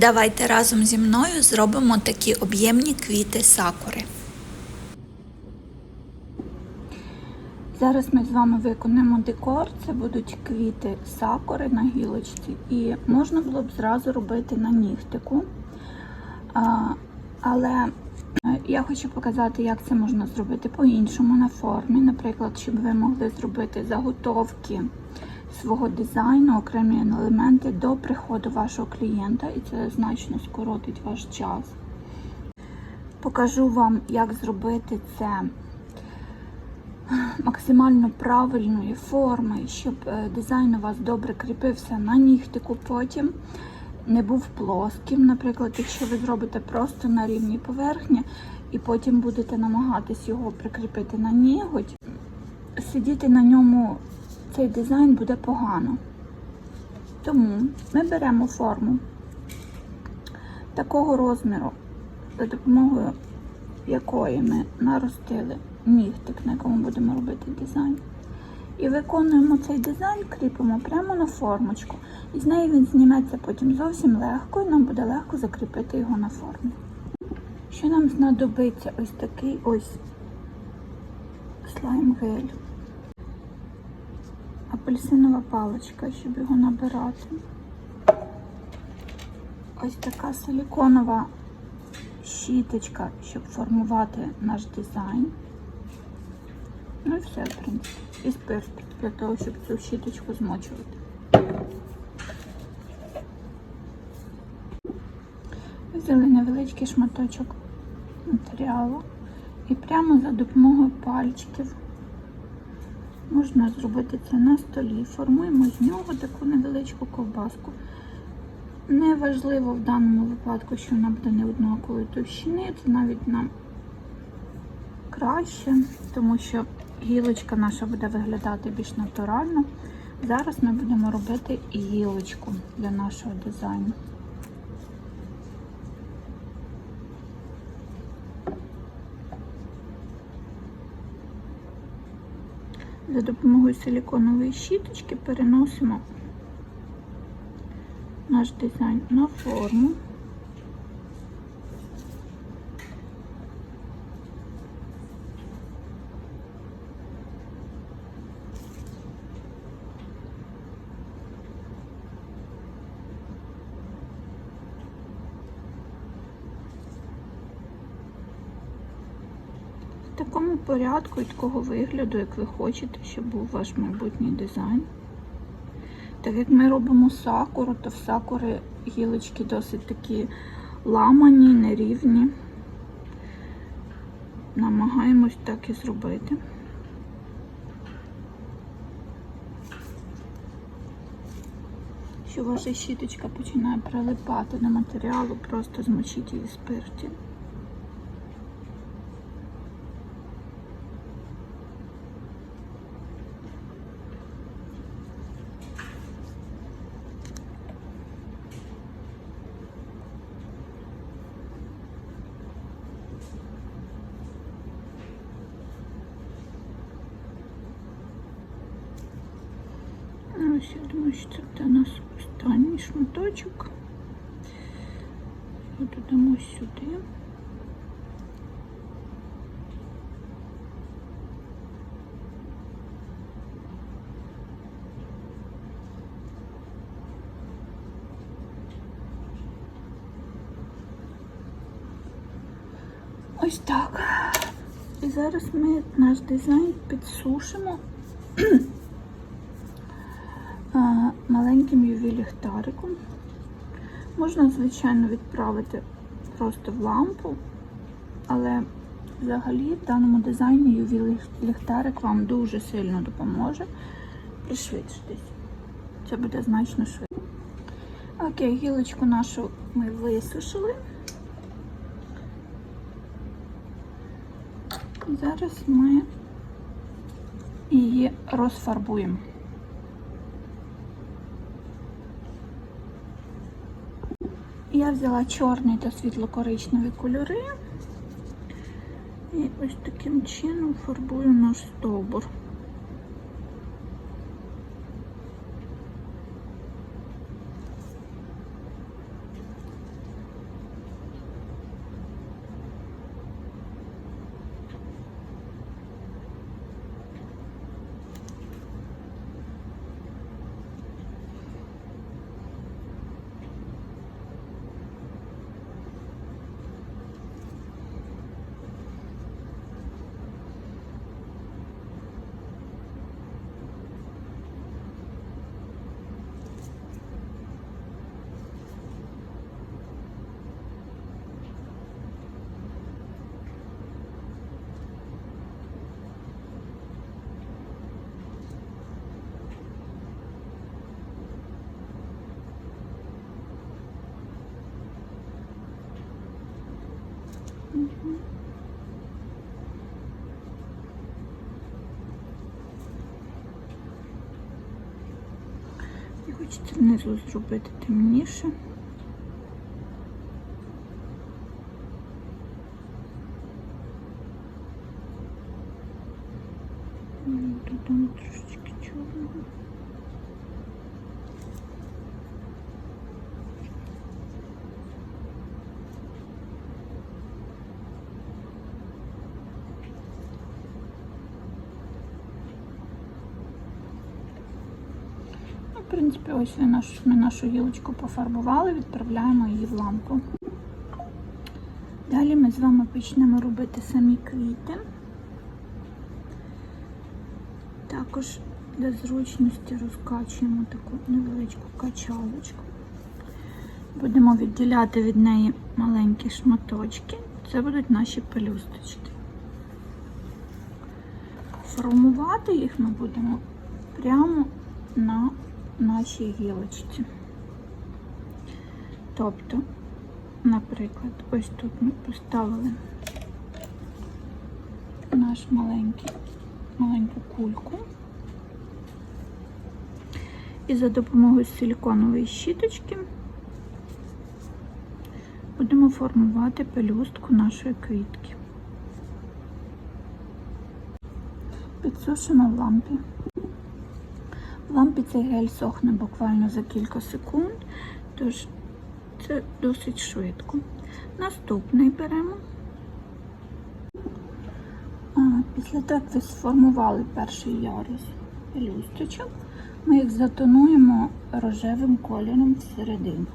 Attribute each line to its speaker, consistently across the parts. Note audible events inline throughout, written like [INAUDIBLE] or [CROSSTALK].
Speaker 1: Давайте разом зі мною зробимо такі об'ємні квіти сакури. Зараз ми з вами виконуємо декор. Це будуть квіти сакури на гілочці. І можна було б зразу робити на нігтику. Але я хочу показати, як це можна зробити по-іншому на формі. Наприклад, щоб ви могли зробити заготовки свого дизайну, окремі елементи до приходу вашого клієнта, і це значно скоротить ваш час. Покажу вам, як зробити це максимально правильної форми, щоб е, дизайн у вас добре кріпився на нігтику потім. Не був плоским, наприклад, якщо ви зробите просто на рівній поверхні і потім будете намагатись його прикріпити на ніготь, сидіти на ньому цей дизайн буде погано. Тому ми беремо форму такого розміру, за допомогою якої ми наростили нігтик, на якому будемо робити дизайн. І виконуємо цей дизайн, кріпимо прямо на формочку. І з неї він зніметься потім зовсім легко, і нам буде легко закріпити його на формі. Що нам знадобиться ось такий ось слайм гель. Апельсинова паличка, щоб його набирати. Ось така силіконова щіточка, щоб формувати наш дизайн. Все, в принципі. І спирт для того, щоб цю щіточку змочувати. Взяли невеличкий шматочок матеріалу і прямо за допомогою пальчиків можна зробити це на столі. Формуємо з нього таку невеличку ковбаску. Не важливо в даному випадку, що вона буде не однакової товщини, це навіть нам краще, тому що гілочка наша буде виглядати більш натурально. Зараз ми будемо робити гілочку для нашого дизайну. За допомогою силіконової щіточки переносимо наш дизайн на форму. Такому порядку і такого вигляду, як ви хочете, щоб був ваш майбутній дизайн. Так як ми робимо сакуру, то в сакури гілочки досить такі ламані, нерівні. Намагаємось так і зробити. Що ваша щіточка починає прилипати до матеріалу, просто змочіть її спирті. Ось я думаю, що це у нас останній шматочок. Його додамо сюди. Ось так. І зараз ми наш дизайн підсушимо [CLEARS THROAT] маленьким UV ліхтариком. Можна, звичайно, відправити просто в лампу, але взагалі в даному дизайні UV ліхтарик вам дуже сильно допоможе пришвидшитись. Це буде значно швидше. Окей, гілочку нашу ми висушили. Зараз ми її розфарбуємо. Я взяла чорний та світло-коричневі кольори і ось таким чином фарбую наш стовбур. Внизу зробити темніше. Тут трошечки чорного. Принципі, ось ми нашу гілочку пофарбували, відправляємо її в лампу. Далі ми з вами почнемо робити самі квіти. Також для зручності розкачуємо таку невеличку качалочку. Будемо відділяти від неї маленькі шматочки. Це будуть наші пелюсточки. Формувати їх ми будемо прямо на нашій гілочці. Тобто, наприклад, ось тут ми поставили наш маленький, маленьку кульку. І за допомогою силіконової щіточки будемо формувати пелюстку нашої квітки. Підсушимо в лампі. В лампі цей гель сохне буквально за кілька секунд, тож це досить швидко. Наступний беремо. Після того, як ви сформували перший ярус пелюсточок, ми їх затонуємо рожевим кольором всередині.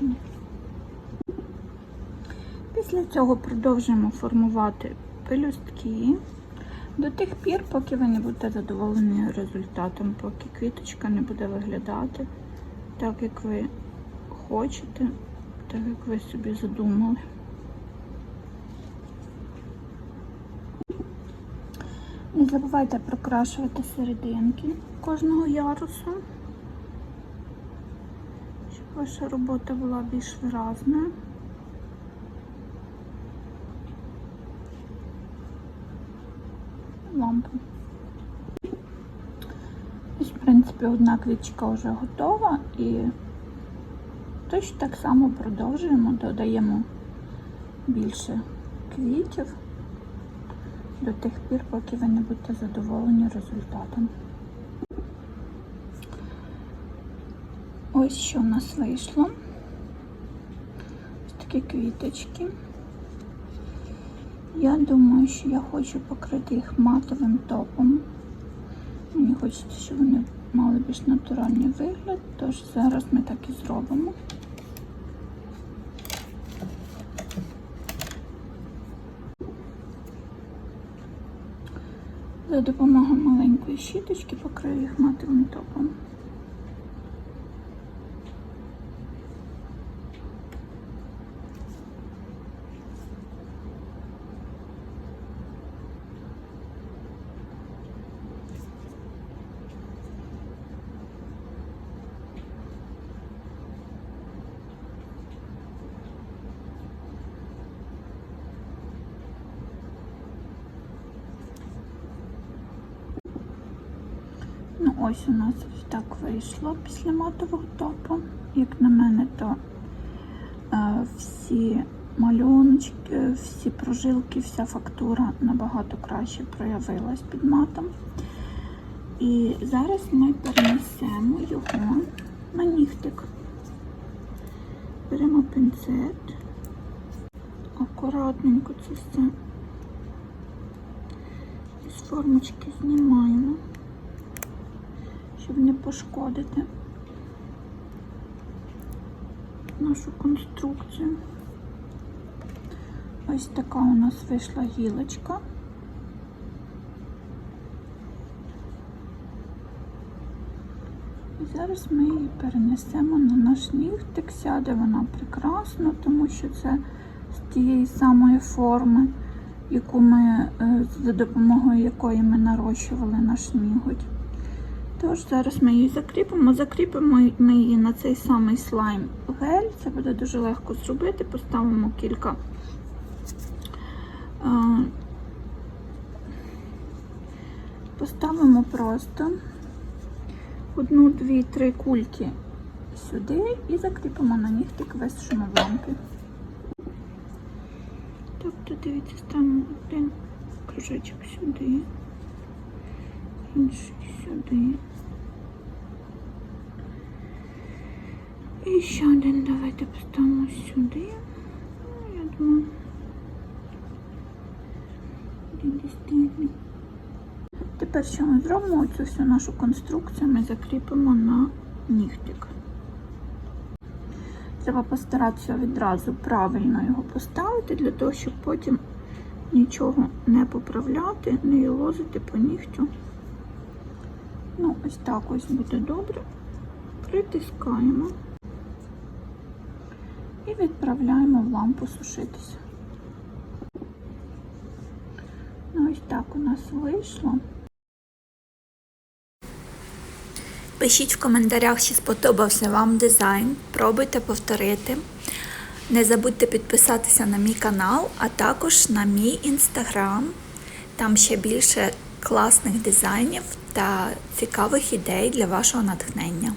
Speaker 1: І. Після цього продовжуємо формувати пелюстки до тих пір, поки ви не будете задоволені результатом, поки квіточка не буде виглядати так, як ви хочете, так як ви собі задумали. Не забувайте прокрашувати серединки кожного ярусу, ваша робота була більш виразною. лампу. Ось, в принципі, одна квіточка вже готова і точно так само продовжуємо, додаємо більше квітів до тих пір, поки ви не будете задоволені результатом. Ось що в нас вийшло. Ось такі квіточки. Я думаю, що я хочу покрити їх матовим топом. Мені хочеться, щоб вони мали більш натуральний вигляд, тож зараз ми так і зробимо. За допомогою маленької щіточки покрию їх матовим топом. Ось у нас ось так вийшло після матового топу. Як на мене, то е, всі малюночки, всі прожилки, вся фактура набагато краще проявилась під матом. І зараз ми перенесемо його на нігтик. Беремо пінцет, акуратненько це все з формочки знімаємо щоб не пошкодити нашу конструкцію. Ось така у нас вийшла гілочка. І зараз ми її перенесемо на наш нігтик. Сяде вона прекрасно, тому що це з тієї самої форми, яку ми, е, за допомогою якої ми нарощували наш ніготь. Тож зараз ми її закріпимо. Закріпимо ми її на цей самий слайм гель. Це буде дуже легко зробити. Поставимо кілька е, поставимо просто одну, дві, три кульки сюди і закріпимо на нігтик весь шумовлампі. Тобто, дивіться, ставимо один кружечок сюди, інший сюди. І ще один давайте поставимо сюди. Ну, я думаю. Тепер що ми зробимо? Цю всю нашу конструкцію ми закріпимо на нігтик. Треба постаратися відразу правильно його поставити, для того, щоб потім нічого не поправляти, не лозити по нігтю. Ну, ось так ось буде добре. Притискаємо і відправляємо в лампу сушитися. Ну, ось так у нас вийшло. Пишіть в коментарях, чи сподобався вам дизайн. Пробуйте повторити. Не забудьте підписатися на мій канал, а також на мій інстаграм. Там ще більше класних дизайнів та цікавих ідей для вашого натхнення.